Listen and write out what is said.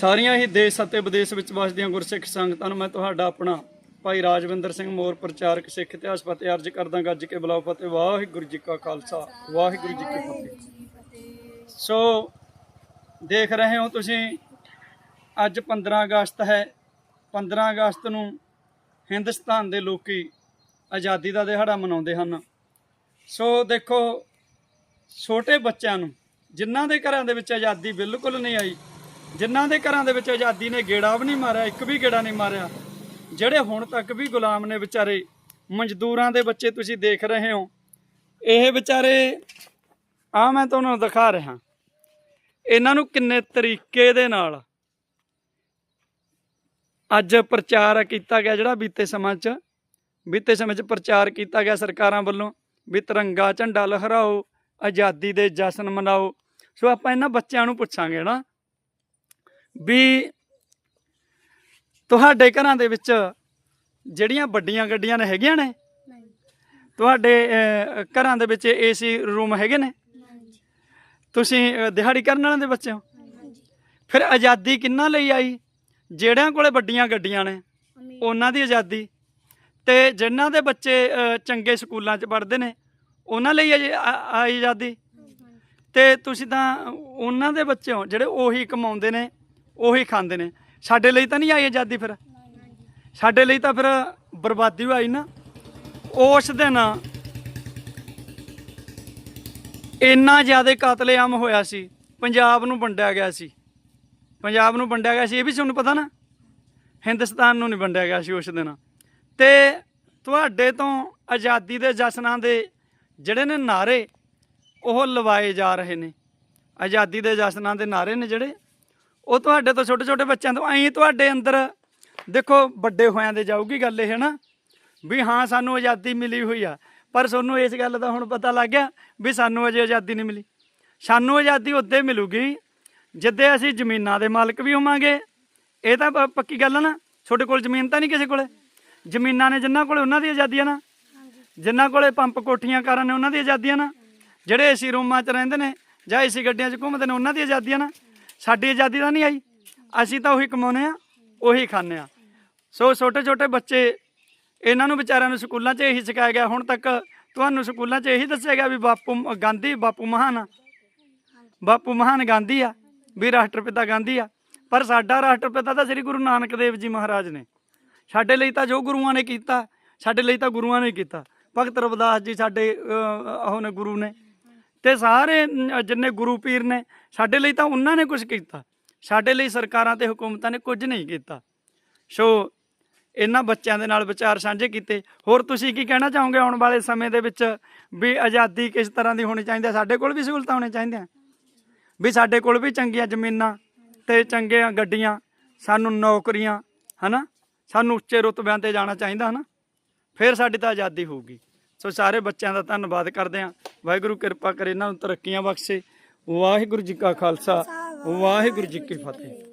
ਸਾਰੀਆਂ ਹੀ ਦੇਸ਼ ਅਤੇ ਵਿਦੇਸ਼ ਵਿੱਚ ਵਸਦੀਆਂ ਗੁਰਸਿੱਖ ਸੰਗਤਾਂ ਨੂੰ ਮੈਂ ਤੁਹਾਡਾ ਆਪਣਾ ਭਾਈ ਰਾਜਵਿੰਦਰ ਸਿੰਘ ਮੋਰ ਪ੍ਰਚਾਰਕ ਸਿੱਖ ਇਤਿਹਾਸ ਫਤਿਹ ਅਰਜ ਕਰਦਾ ਗੱਜ ਕੇ ਬੁਲਾਓ ਫਤਿਹ। ਵਾਹਿਗੁਰੂ ਜੀ ਕਾ ਖਾਲਸਾ। ਵਾਹਿਗੁਰੂ ਜੀ ਕੀ ਫਤਿਹ। ਸੋ ਦੇਖ ਰਹੇ ਹੋ ਤੁਸੀਂ ਅੱਜ 15 ਅਗਸਤ ਹੈ। 15 ਅਗਸਤ ਨੂੰ ਹਿੰਦੁਸਤਾਨ ਦੇ ਲੋਕੀ ਆਜ਼ਾਦੀ ਦਾ ਦਿਹਾੜਾ ਮਨਾਉਂਦੇ ਹਨ। ਸੋ ਦੇਖੋ ਛੋਟੇ ਬੱਚਿਆਂ ਨੂੰ ਜਿਨ੍ਹਾਂ ਦੇ ਘਰਾਂ ਦੇ ਵਿੱਚ ਆਜ਼ਾਦੀ ਬਿਲਕੁਲ ਨਹੀਂ ਆਈ ਜਿਨ੍ਹਾਂ ਦੇ ਘਰਾਂ ਦੇ ਵਿੱਚ ਆਜ਼ਾਦੀ ਨੇ ਗੇੜਾ ਵੀ ਨਹੀਂ ਮਾਰਿਆ, ਇੱਕ ਵੀ ਗੇੜਾ ਨਹੀਂ ਮਾਰਿਆ। ਜਿਹੜੇ ਹੁਣ ਤੱਕ ਵੀ ਗੁਲਾਮ ਨੇ ਵਿਚਾਰੇ, ਮਜ਼ਦੂਰਾਂ ਦੇ ਬੱਚੇ ਤੁਸੀਂ ਦੇਖ ਰਹੇ ਹੋ। ਇਹ ਵਿਚਾਰੇ ਆ ਮੈਂ ਤੁਹਾਨੂੰ ਦਿਖਾ ਰਿਹਾ। ਇਹਨਾਂ ਨੂੰ ਕਿੰਨੇ ਤਰੀਕੇ ਦੇ ਨਾਲ ਅੱਜ ਪ੍ਰਚਾਰ ਕੀਤਾ ਗਿਆ, ਜਿਹੜਾ ਬੀਤੇ ਸਮਾਂ 'ਚ, ਬੀਤੇ ਸਮੇਂ 'ਚ ਪ੍ਰਚਾਰ ਕੀਤਾ ਗਿਆ ਸਰਕਾਰਾਂ ਵੱਲੋਂ, ਵੀ ਤਿਰੰਗਾ ਝੰਡਾ ਲਹਿਰਾਓ, ਆਜ਼ਾਦੀ ਦੇ ਜਸ਼ਨ ਮਨਾਓ। ਸੋ ਆਪਾਂ ਇਹਨਾਂ ਬੱਚਿਆਂ ਨੂੰ ਪੁੱਛਾਂਗੇ ਨਾ ਵੀ ਤੁਹਾਡੇ ਘਰਾਂ ਦੇ ਵਿੱਚ ਜਿਹੜੀਆਂ ਵੱਡੀਆਂ ਗੱਡੀਆਂ ਨੇ ਹੈਗੀਆਂ ਨੇ? ਤੁਹਾਡੇ ਘਰਾਂ ਦੇ ਵਿੱਚ ਏਸੀ ਰੂਮ ਹੈਗੇ ਨੇ? ਤੁਸੀਂ ਦਿਹਾੜੀ ਕਰਨ ਵਾਲਿਆਂ ਦੇ ਬੱਚੇ ਹੋ? ਫਿਰ ਆਜ਼ਾਦੀ ਕਿੰਨਾ ਲਈ ਆਈ? ਜਿਹੜਿਆਂ ਕੋਲੇ ਵੱਡੀਆਂ ਗੱਡੀਆਂ ਨੇ ਉਹਨਾਂ ਦੀ ਆਜ਼ਾਦੀ। ਤੇ ਜਿਨ੍ਹਾਂ ਦੇ ਬੱਚੇ ਚੰਗੇ ਸਕੂਲਾਂ 'ਚ ਪੜ੍ਹਦੇ ਨੇ ਉਹਨਾਂ ਲਈ ਆਜ਼ਾਦੀ? ਤੇ ਤੁਸੀਂ ਤਾਂ ਉਹਨਾਂ ਦੇ ਬੱਚੇ ਹੋ ਜਿਹੜੇ ਉਹੀ ਕਮਾਉਂਦੇ ਨੇ ਉਹੀ ਖਾਂਦੇ ਨੇ। ਸਾਡੇ ਲਈ ਤਾਂ ਨਹੀਂ ਆਈ ਆਜ਼ਾਦੀ ਫਿਰ? ਸਾਡੇ ਲਈ ਤਾਂ ਫਿਰ ਬਰਬਾਦੀ ਹੋਈ ਨਾ। ਉਸ ਦਿਨ ਇੰਨਾ ਜ਼ਿਆਦਾ ਕਤਲੇਆਮ ਹੋਇਆ ਸੀ। ਪੰਜਾਬ ਨੂੰ ਵੰਡਿਆ ਗਿਆ ਸੀ। ਪੰਜਾਬ ਨੂੰ ਵੰਡਿਆ ਗਿਆ ਸੀ, ਇਹ ਵੀ ਤੁਹਾਨੂੰ ਪਤਾ ਨਾ? ਹਿੰਦੁਸਤਾਨ ਨੂੰ ਨਹੀਂ ਵੰਡਿਆ ਗਿਆ ਸੀ ਉਸ ਦਿਨ। ਤੇ ਤੁਹਾਡੇ ਤੋਂ ਆਜ਼ਾਦੀ ਦੇ ਜਸ਼ਨਾਂ ਦੇ ਜਿਹੜੇ ਨੇ ਨਾਰੇ ਉਹ ਲਵਾਏ ਜਾ ਰਹੇ ਨੇ। ਆਜ਼ਾਦੀ ਦੇ ਜਸ਼ਨਾਂ ਦੇ ਨਾਰੇ ਨੇ ਜਿਹੜੇ। ਉਹ ਤੁਹਾਡੇ ਤੋਂ ਛੋਟੇ ਛੋਟੇ ਬੱਚਿਆਂ ਤੋਂ, ਐਂ ਤੁਹਾਡੇ ਅੰਦਰ ਦੇਖੋ ਵੱਡੇ ਹੋਇਆਂ ਦੇ ਜਾਊਗੀ ਗੱਲ ਇਹ ਨਾ ਵੀ ਹਾਂ, ਸਾਨੂੰ ਆਜ਼ਾਦੀ ਮਿਲੀ ਹੋਈ ਆ, ਪਰ ਤੁਹਾਨੂੰ ਇਸ ਗੱਲ ਦਾ ਹੁਣ ਪਤਾ ਲੱਗ ਗਿਆ ਵੀ ਸਾਨੂੰ ਅਜੇ ਆਜ਼ਾਦੀ ਨਹੀਂ ਮਿਲੀ। ਸਾਨੂੰ ਆਜ਼ਾਦੀ ਉਦੋਂ ਮਿਲੂਗੀ ਜਿੱਦੇ ਅਸੀਂ ਜ਼ਮੀਨਾਂ ਦੇ ਮਾਲਕ ਵੀ ਹੋਵਾਂਗੇ। ਇਹ ਤਾਂ ਪੱਕੀ ਗੱਲ ਆ ਨਾ? ਤੁਹਾਡੇ ਕੋਲ ਜ਼ਮੀਨ ਤਾਂ ਨਹੀਂ ਕਿਸੇ ਕੋਲੇ? ਜ਼ਮੀਨਾਂ ਨੇ ਜਿਨ੍ਹਾਂ ਕੋਲੇ ਉਹਨਾਂ ਦੀ ਆਜ਼ਾਦੀ ਆ ਨਾ? ਜਿਨ੍ਹਾਂ ਕੋਲੇ ਪੰਪ ਕੋਠੀਆਂ ਕਾਰਾਂ ਨੇ ਉਹਨਾਂ ਦੀ ਆਜ਼ਾਦੀਆਂ ਨਾ? ਜਿਹੜੇ ਏਸੀ ਰੂਮਾਂ 'ਚ ਰਹਿੰਦੇ ਨੇ ਜਾਂ ਏਸੀ ਗੱਡੀਆਂ 'ਚ ਘੁੰਮਦੇ ਨੇ ਉਹਨਾਂ ਦੀ ਆਜ਼ਾਦੀਆਂ ਨਾ? ਸਾਡੀ ਆਜ਼ਾਦੀ ਤਾਂ ਨਹੀਂ ਆਈ। ਅਸੀਂ ਤਾਂ ਉਹੀ ਕਮਾਉਨੇ ਆ ਉਹੀ ਖਾਂਦੇ ਆ ਸੋ ਛੋਟੇ ਛੋਟੇ ਬੱਚੇ, ਇਹਨਾਂ ਨੂੰ ਵਿਚਾਰਿਆਂ ਨੂੰ ਸਕੂਲਾਂ 'ਚ ਇਹੀ ਸਿਖਾਇਆ ਗਿਆ। ਹੁਣ ਤੱਕ ਤੁਹਾਨੂੰ ਸਕੂਲਾਂ 'ਚ ਇਹੀ ਦੱਸਿਆ ਗਿਆ ਵੀ ਬਾਪੂ ਗਾਂਧੀ ਬਾਪੂ ਮਹਾਨ ਆ। ਬਾਪੂ ਮਹਾਨ ਗਾਂਧੀ ਆ, ਵੀ ਰਾਸ਼ਟਰਪਿਤਾ ਗਾਂਧੀ ਆ। ਪਰ ਸਾਡਾ ਰਾਸ਼ਟਰਪਿਤਾ ਤਾਂ ਸ੍ਰੀ ਗੁਰੂ ਨਾਨਕ ਦੇਵ ਜੀ ਮਹਾਰਾਜ ਨੇ। ਸਾਡੇ ਲਈ ਤਾਂ ਜੋ ਗੁਰੂਆਂ ਨੇ ਕੀਤਾ, ਸਾਡੇ ਲਈ ਤਾਂ ਗੁਰੂਆਂ ਨੇ ਕੀਤਾ। ਭਗਤ ਰਵਿਦਾਸ ਜੀ ਸਾਡੇ ਉਹ ਨੇ ਗੁਰੂ ਨੇ। ਤੇ ਸਾਰੇ ਜਿੰਨੇ ਗੁਰੂ ਪੀਰ ਨੇ, ਸਾਡੇ ਲਈ ਤਾਂ ਉਹਨਾਂ ਨੇ ਕੁਝ ਕੀਤਾ। ਸਾਡੇ ਲਈ ਸਰਕਾਰਾਂ ਤੇ ਹਕੂਮਤਾਂ ਨੇ ਕੁਝ ਨਹੀਂ ਕੀਤਾ। ਸੋ ਇਹਨਾਂ ਬੱਚਿਆਂ ਦੇ ਨਾਲ ਵਿਚਾਰ ਸਾਂਝੇ ਕੀਤੇ। ਹੋਰ ਤੁਸੀਂ ਕੀ ਕਹਿਣਾ ਚਾਹੋਗੇ ਆਉਣ ਵਾਲੇ ਸਮੇਂ ਦੇ ਵਿੱਚ ਵੀ ਆਜ਼ਾਦੀ ਕਿਸ ਤਰ੍ਹਾਂ ਦੀ ਹੋਣੀ ਚਾਹੀਦੀ ਹੈ? ਸਾਡੇ ਕੋਲ ਵੀ ਸਹੂਲਤਾਂ ਹੋਣੀਆਂ ਚਾਹੀਦੀਆਂ। ਵੀ ਸਾਡੇ ਕੋਲ ਵੀ ਚੰਗੀਆਂ ਜ਼ਮੀਨਾਂ ਤੇ ਚੰਗੀਆਂ ਗੱਡੀਆਂ, ਸਾਨੂੰ ਨੌਕਰੀਆਂ, ਹਨਾ? ਸਾਨੂੰ ਉੱਚੇ ਰੁਤਬਿਆਂ ਤੇ ਜਾਣਾ ਚਾਹੀਦਾ, ਹਨਾ? ਫਿਰ ਸਾਡੀ ਤਾਂ ਆਜ਼ਾਦੀ ਹੋਊਗੀ। ਸੋ ਸਾਰੇ ਬੱਚਿਆਂ ਦਾ ਧੰਨਵਾਦ ਕਰਦੇ ਹਾਂ। ਵਾਹਿਗੁਰੂ ਕਿਰਪਾ ਕਰੇ ਇਹਨਾਂ ਨੂੰ ਤਰੱਕੀਆਂ ਬਖਸ਼ੇ। ਵਾਹਿਗੁਰੂ ਜੀ ਕਾ ਖਾਲਸਾ। ਵਾਹਿਗੁਰੂ ਜੀ ਕੀ ਫਤਿਹ।